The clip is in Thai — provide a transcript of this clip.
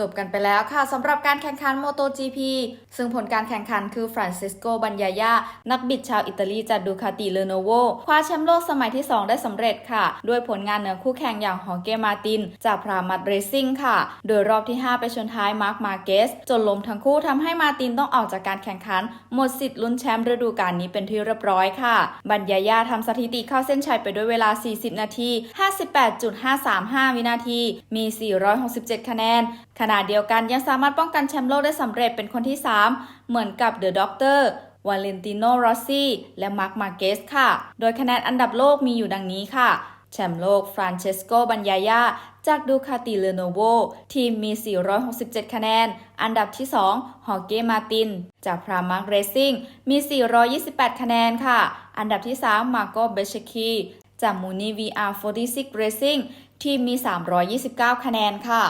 จบกันไปแล้วค่ะสำหรับการแข่งขัน MotoGP ซึ่งผลการแข่งขันคือฟรานซิสโก บัญญายา นักบิดชาวอิตาลีจากดูคาติเลโนโวคว้าแชมป์โลกสมัยที่ 2 ได้สำเร็จค่ะ ด้วยผลงานเหนือคู่แข่งอย่างฮอร์เกมาติน จากพรามัดเรซิ่งค่ะ โดยรอบที่ 5 ไปชนท้ายมาร์คมาเกส จนล้มทั้งคู่ทำให้มาตินต้องออกจากการแข่งขัน หมดสิทธิ์ลุ้นแชมป์ฤดูกาลนี้เป็นที่เรียบร้อยค่ะ บัญญายาทำสถิติเข้าเส้นชัยไปด้วยเวลา 40 นาที 58.535 วินาที มี 467 คะแนนขณะเดียวกันยังสามารถป้องกันแชมป์โลกได้สำเร็จเป็นคนที่ 3 เหมือนกับเดอะด็อกเตอร์วาเลนติโนรอสซี่และมาร์คมาเกสค่ะ โดยคะแนนอันดับโลกมีอยู่ดังนี้ค่ะ แชมป์โลกฟรานเชสโกบัญญายาจากดูคาติเลโนโวทีมมี 467 คะแนน อันดับที่ 2 ฮอเกมาติน จากพรามาร์กเรซิ่งมี 428 คะแนนค่ะ อันดับที่ 3 มาโกเบชคีจากมูนี VR46 Racing ทีมมี 329 คะแนนค่ะ